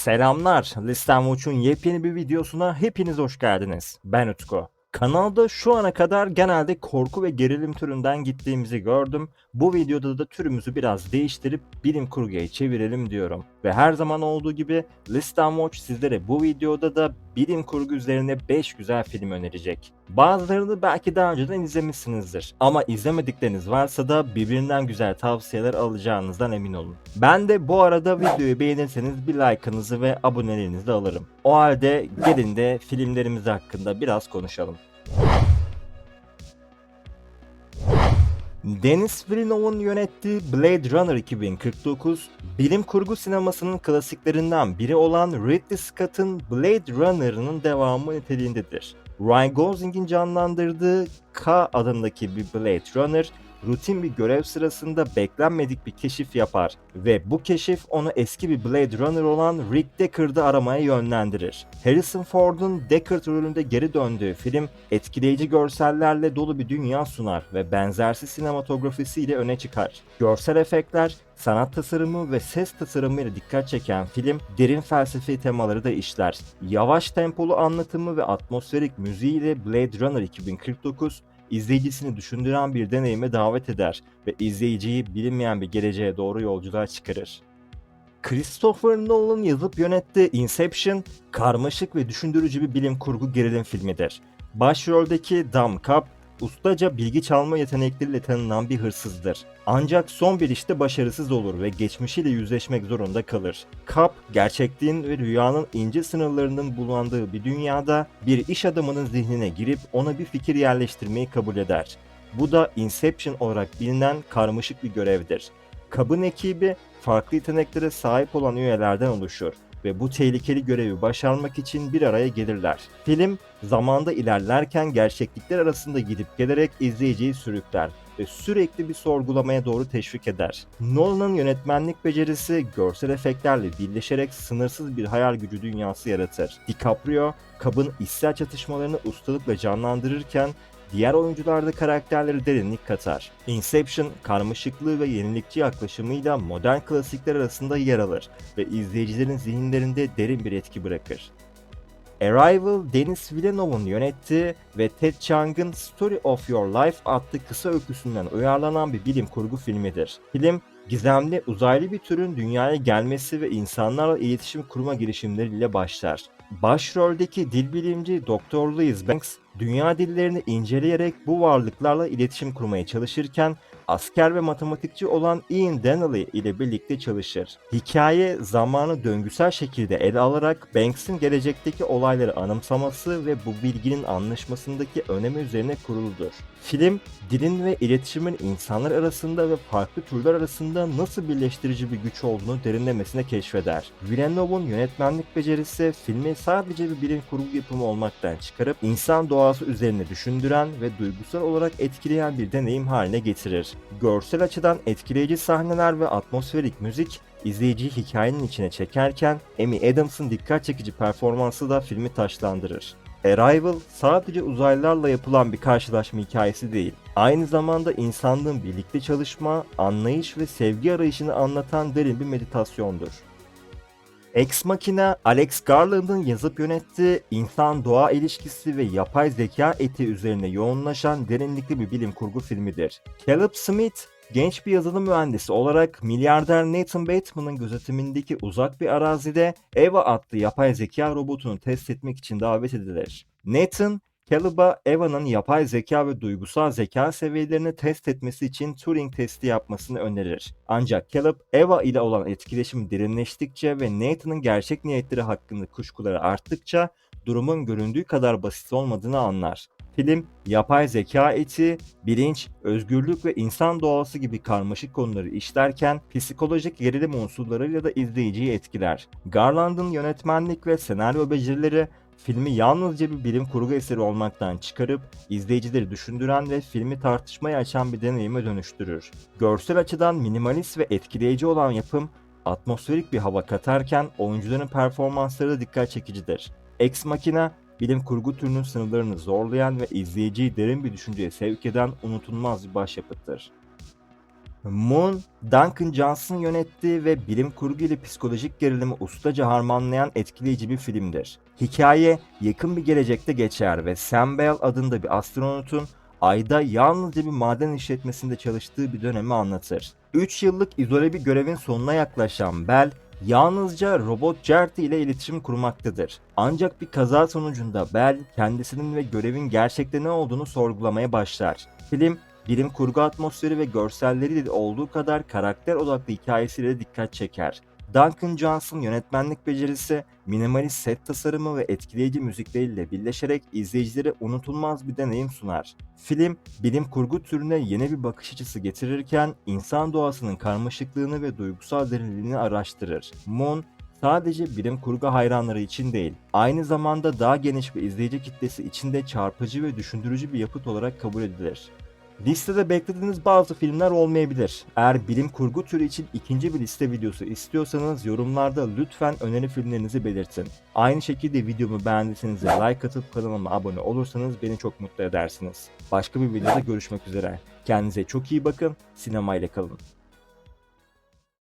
Selamlar. Listem Watch'un yepyeni bir videosuna hepiniz hoş geldiniz. Ben Utku. Kanalda şu ana kadar genelde korku ve gerilim türünden gittiğimizi gördüm. Bu videoda da türümüzü biraz değiştirip bilim kurguya çevirelim diyorum. Ve her zaman olduğu gibi Listem Watch sizlere bu videoda da bilim kurgu üzerine 5 güzel film önerecek. Bazılarını belki daha önceden izlemişsinizdir. Ama izlemedikleriniz varsa da birbirinden güzel tavsiyeler alacağınızdan emin olun. Ben de bu arada videoyu beğenirseniz bir like'ınızı ve abonelerinizi de alırım. O halde gelin de filmlerimiz hakkında biraz konuşalım. Denis Villeneuve'un yönettiği Blade Runner 2049, bilim kurgu sinemasının klasiklerinden biri olan Ridley Scott'ın Blade Runner'ının devamı niteliğindedir. Ryan Gosling'in canlandırdığı K adındaki bir Blade Runner, rutin bir görev sırasında beklenmedik bir keşif yapar ve bu keşif onu eski bir Blade Runner olan Rick Deckard'ı aramaya yönlendirir. Harrison Ford'un Deckard rolünde geri döndüğü film etkileyici görsellerle dolu bir dünya sunar ve benzersiz sinematografisiyle öne çıkar. Görsel efektler, sanat tasarımı ve ses tasarımı ile dikkat çeken film derin felsefi temaları da işler. Yavaş tempolu anlatımı ve atmosferik müziğiyle Blade Runner 2049 izleyicisini düşündüren bir deneyime davet eder ve izleyiciyi bilinmeyen bir geleceğe doğru yolculuğa çıkarır. Christopher Nolan yazıp yönettiği Inception, karmaşık ve düşündürücü bir bilim kurgu gerilim filmidir. Başroldeki Dam Cobb, ustaca bilgi çalma yetenekleriyle tanınan bir hırsızdır. Ancak son bir işte başarısız olur ve geçmişiyle yüzleşmek zorunda kalır. Cobb, gerçekliğin ve rüyanın ince sınırlarının bulandığı bir dünyada bir iş adamının zihnine girip ona bir fikir yerleştirmeyi kabul eder. Bu da Inception olarak bilinen karmaşık bir görevdir. Kabın ekibi farklı yeteneklere sahip olan üyelerden oluşur ve bu tehlikeli görevi başarmak için bir araya gelirler. Film zamanda ilerlerken gerçeklikler arasında gidip gelerek izleyiciyi sürükler ve sürekli bir sorgulamaya doğru teşvik eder. Nolan'ın yönetmenlik becerisi görsel efektlerle birleşerek sınırsız bir hayal gücü dünyası yaratır. DiCaprio, kabın içsel çatışmalarını ustalıkla canlandırırken diğer oyuncular da karakterleri derinlik katar. Inception, karmaşıklığı ve yenilikçi yaklaşımıyla modern klasikler arasında yer alır ve izleyicilerin zihinlerinde derin bir etki bırakır. Arrival, Denis Villeneuve'un yönettiği ve Ted Chiang'ın Story of Your Life adlı kısa öyküsünden uyarlanan bir bilim kurgu filmidir. Film, gizemli uzaylı bir türün dünyaya gelmesi ve insanlarla iletişim kurma girişimleriyle başlar. Başroldeki dil bilimci Dr. Louise Banks, dünya dillerini inceleyerek bu varlıklarla iletişim kurmaya çalışırken asker ve matematikçi olan Ian Donnelly ile birlikte çalışır. Hikaye zamanı döngüsel şekilde ele alarak Banks'in gelecekteki olayları anımsaması ve bu bilginin anlaşmasındaki önemi üzerine kuruludur. Film, dilin ve iletişimin insanlar arasında ve farklı türler arasında nasıl birleştirici bir güç olduğunu derinlemesine keşfeder. Villeneuve'un yönetmenlik becerisi filmi sadece bir bilim kurgu yapımı olmaktan çıkarıp insan doğası üzerine düşündüren ve duygusal olarak etkileyen bir deneyim haline getirir. Görsel açıdan etkileyici sahneler ve atmosferik müzik izleyiciyi hikayenin içine çekerken Amy Adams'ın dikkat çekici performansı da filmi taşlandırır. Arrival sadece uzaylılarla yapılan bir karşılaşma hikayesi değil. Aynı zamanda insanlığın birlikte çalışma, anlayış ve sevgi arayışını anlatan derin bir meditasyondur. Ex Machina, Alex Garland'ın yazıp yönettiği insan-doğa ilişkisi ve yapay zeka eti üzerine yoğunlaşan derinlikli bir bilim kurgu filmidir. Caleb Smith, genç bir yazılım mühendisi olarak milyarder Nathan Bateman'ın gözetimindeki uzak bir arazide Eva adlı yapay zeka robotunu test etmek için davet edilir. Nathan, Caleb'a Eva'nın yapay zeka ve duygusal zeka seviyelerini test etmesi için Turing testi yapmasını önerir. Ancak Caleb, Eva ile olan etkileşim derinleştikçe ve Nathan'ın gerçek niyetleri hakkında kuşkuları arttıkça durumun göründüğü kadar basit olmadığını anlar. Film, yapay zeka eti, bilinç, özgürlük ve insan doğası gibi karmaşık konuları işlerken psikolojik gerilim unsurlarıyla da izleyiciyi etkiler. Garland'ın yönetmenlik ve senaryo becerileri filmi yalnızca bir bilim kurgu eseri olmaktan çıkarıp izleyicileri düşündüren ve filmi tartışmaya açan bir deneyime dönüştürür. Görsel açıdan minimalist ve etkileyici olan yapım atmosferik bir hava katarken oyuncuların performansları da dikkat çekicidir. Ex Machina bilim kurgu türünün sınırlarını zorlayan ve izleyiciyi derin bir düşünceye sevk eden unutulmaz bir başyapıttır. Moon, Duncan Johnson yönettiği ve bilim kurgu ile psikolojik gerilimi ustaca harmanlayan etkileyici bir filmdir. Hikaye yakın bir gelecekte geçer ve Sam Bell adında bir astronotun Ayda yalnızca bir maden işletmesinde çalıştığı bir dönemi anlatır. 3 yıllık izole bir görevin sonuna yaklaşan Bell, yalnızca robot Jerty ile iletişim kurmaktadır. Ancak bir kaza sonucunda Bell kendisinin ve görevin gerçekte ne olduğunu sorgulamaya başlar. Film bilim kurgu atmosferi ve görselleri de olduğu kadar karakter odaklı hikayesiyle de dikkat çeker. Duncan Johnson yönetmenlik becerisi, minimalist set tasarımı ve etkileyici müzikleriyle birleşerek izleyicilere unutulmaz bir deneyim sunar. Film, bilim kurgu türüne yeni bir bakış açısı getirirken insan doğasının karmaşıklığını ve duygusal derinliğini araştırır. Moon, sadece bilim kurgu hayranları için değil, aynı zamanda daha geniş bir izleyici kitlesi için de çarpıcı ve düşündürücü bir yapıt olarak kabul edilir. Listede beklediğiniz bazı filmler olmayabilir. Eğer bilim kurgu türü için ikinci bir liste videosu istiyorsanız yorumlarda lütfen öneri filmlerinizi belirtin. Aynı şekilde videomu beğendiyseniz like atıp kanalıma abone olursanız beni çok mutlu edersiniz. Başka bir videoda görüşmek üzere. Kendinize çok iyi bakın, sinemayla kalın.